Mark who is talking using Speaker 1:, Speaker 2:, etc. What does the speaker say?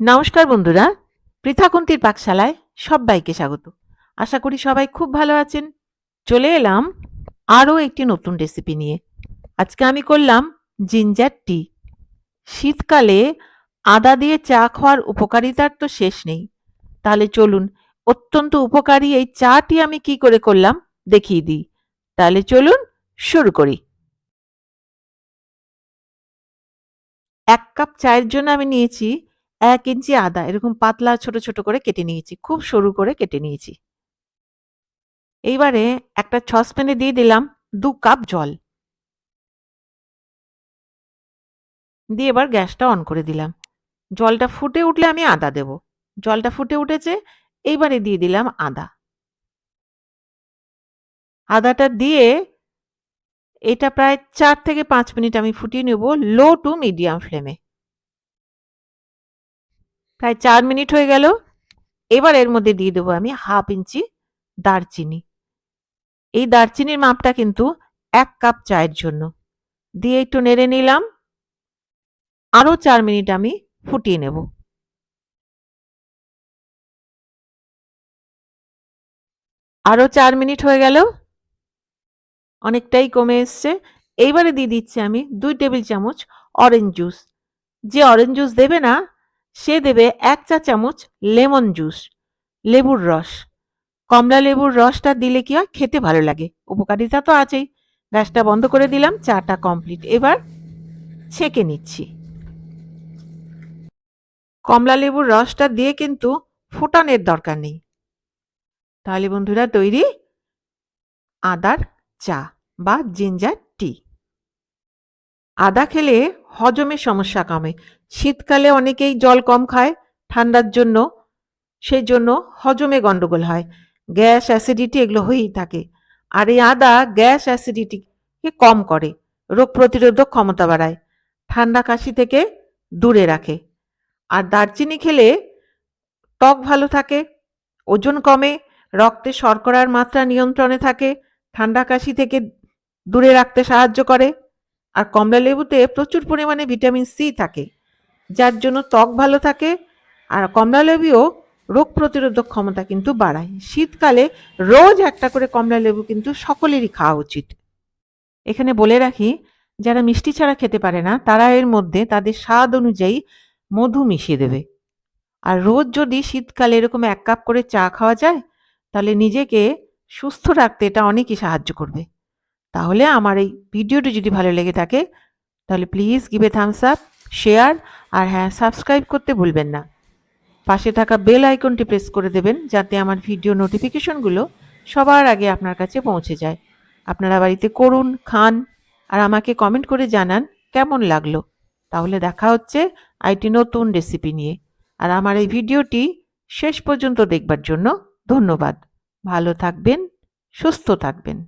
Speaker 1: নমস্কার বন্ধুরা, পৃথাকুন্তির পাকশালায় সবাইকে স্বাগত। আশা করি সবাই খুব ভালো আছেন। চলে এলাম আরও একটি নতুন রেসিপি নিয়ে। আজকে আমি করলাম জিঞ্জার টি শীতকালে আদা দিয়ে চা খাওয়ার উপকারিতার তো শেষ নেই। তাহলে চলুন, অত্যন্ত উপকারী এই চাটি আমি কি করে করলাম দেখিয়ে দিই। তাহলে চলুন শুরু করি। এক কাপ চায়ের জন্য আমি নিয়েছি এক ইঞ্চি আদা এরকম পাতলা ছোট ছোট করে কেটে নিয়েছি, খুব সরু করে কেটে নিয়েছি। এইবারে একটা সসপ্যানে দিয়ে দিলাম দু কাপ জল। দিয়ে এবার গ্যাসটা অন করে দিলাম। জলটা ফুটে উঠলে আমি আদা দেব। জলটা ফুটে উঠেছে, এইবারে দিয়ে দিলাম আদা। আদাটা দিয়ে এটা প্রায় চার থেকে পাঁচ মিনিট আমি ফুটিয়ে নেব লো টু মিডিয়াম ফ্লেমে। প্রায় চার মিনিট হয়ে গেল। এবার এর মধ্যে দিয়ে দেবো আমি হাফ ইঞ্চি দারচিনি। এই দারচিনির মাপটা কিন্তু এক কাপ চায়ের জন্য। দিয়ে একটু নেড়ে নিলাম। আরও চার মিনিট আমি ফুটিয়ে নেব। আরও চার মিনিট হয়ে গেল। অনেকটাই কমে এসছে। এইবারে দিয়ে দিচ্ছি আমি দুই টেবিল চামচ অরেঞ্জ জুস যে অরেঞ্জ জুস দেবে না সে দেবে এক চা চামচ লেমন জুস, লেবুর রস। কমলা লেবুর রসটা দিলে কি হয়? খেতে ভালো লাগে। উপকারিতা তো আছেই। গ্যাসটা বন্ধ করে দিলাম, চাটা কমপ্লিট। এবার ছেঁকে নিচ্ছি। কমলা লেবুর রসটা দিয়ে কিন্তু ফোটানোর দরকার নেই। তাহলে বন্ধুরা তৈরি আদার চা বা জিঞ্জার টি। আদা খেলে হজমে সমস্যা কমে। শীতকালে অনেকেই জল কম খায়, ঠান্ডার জন্য, সেই জন্য হজমে গন্ডগোল হয়। গ্যাস অ্যাসিডিটি এগুলো হয়েই থাকে। আর এই আদা গ্যাস অ্যাসিডিটিকে কম করে, রোগ প্রতিরোধক ক্ষমতা বাড়ায়, ঠান্ডা কাশি থেকে দূরে রাখে। আর দারচিনি খেলে ত্বক ভালো থাকে, ওজন কমে, রক্তে শর্করার মাত্রা নিয়ন্ত্রণে থাকে, ঠান্ডা কাশি থেকে দূরে রাখতে সাহায্য করে। আর কমলা লেবুতে প্রচুর পরিমাণে ভিটামিন সি থাকে, যার জন্য ত্বক ভালো থাকে আর কমলা লেবুও রোগ প্রতিরোধক ক্ষমতা কিন্তু বাড়ায়। শীতকালে রোজ একটা করে কমলা লেবু কিন্তু সকলেরই খাওয়া উচিত। এখানে বলে রাখি, যারা মিষ্টি ছাড়া খেতে পারে না, তারা এর মধ্যে তাদের স্বাদ অনুযায়ী মধু মিশিয়ে দেবে। আর রোজ যদি শীতকালে এরকম এক কাপ করে চা খাওয়া যায়, তাহলে নিজেকে সুস্থ রাখতে এটা অনেকই সাহায্য করবে। তাহলে আমার এই ভিডিওটি যদি ভালো লেগে থাকে, তাহলে please give thumbs up share আর হ্যাঁ সাবস্ক্রাইব করতে ভুলবেন না। পাশে থাকা বেল আইকনটি প্রেস করে দেবেন যাতে আমার ভিডিও নোটিফিকেশনগুলো সবার আগে আপনার কাছে পৌঁছে যায়। আপনারা বাড়িতে করুন, খান আর আমাকে কমেন্ট করে জানান কেমন লাগল। তাহলে দেখা হচ্ছে আইটি নতুন রেসিপি নিয়ে। আর আমার এই ভিডিওটি শেষ পর্যন্ত দেখবার জন্য ধন্যবাদ। ভালো থাকবেন, সুস্থ থাকবেন।